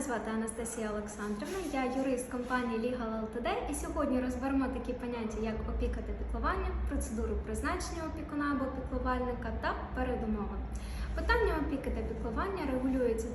Мене звати Анастасія Олександрівна, я юрист компанії Legal Ltd. І сьогодні розберемо такі поняття, як опіка та піклування, процедуру призначення опікуна або піклувальника та передумови. Питання опіки та піклування регулюється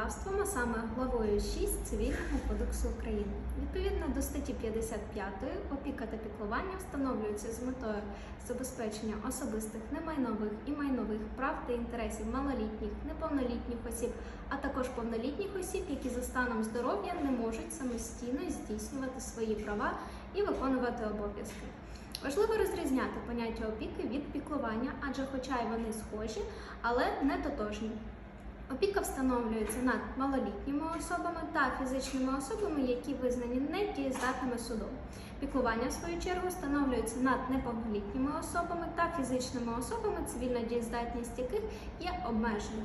законодавством, а саме главою 6 Цивільного кодексу України. Відповідно до статті 55 опіка та піклування встановлюються з метою забезпечення особистих немайнових і майнових прав та інтересів малолітніх, неповнолітніх осіб, а також повнолітніх осіб, які за станом здоров'я не можуть самостійно здійснювати свої права і виконувати обов'язки. Важливо розрізняти поняття опіки від піклування, адже хоча й вони схожі, але не тотожні. Опіка встановлюється над малолітніми особами та фізичними особами, які визнані недієздатними судом. Піклування, в свою чергу, встановлюється над неповнолітніми особами та фізичними особами, цивільна дієздатність яких є обмеженою.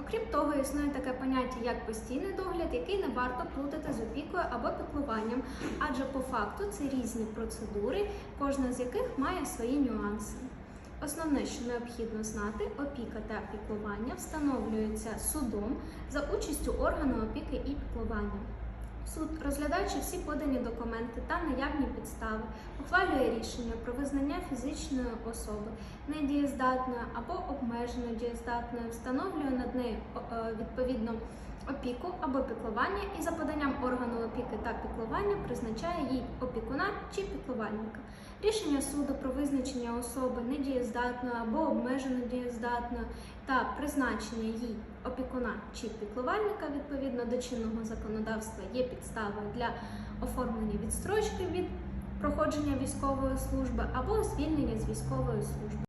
Окрім того, існує таке поняття як постійний догляд, який не варто плутати з опікою або піклуванням, адже по факту це різні процедури, кожна з яких має свої нюанси. Основне, що необхідно знати, опіка та піклування встановлюються судом за участю органу опіки і піклування. Суд, розглядаючи всі подані документи та наявні підстави, ухвалює рішення про визнання фізичної особи недієздатною або обмежено дієздатною, встановлює над нею е, відповідно опіку або піклування і за поданням органу опіки та піклування призначає їй опікуна чи піклувальника. Рішення суду про визначення особи недієздатною або обмежено дієздатною та призначення їй опікуна чи піклувальника відповідно до чинного законодавства є підставою для оформлення відстрочки від проходження військової служби або звільнення з військової служби.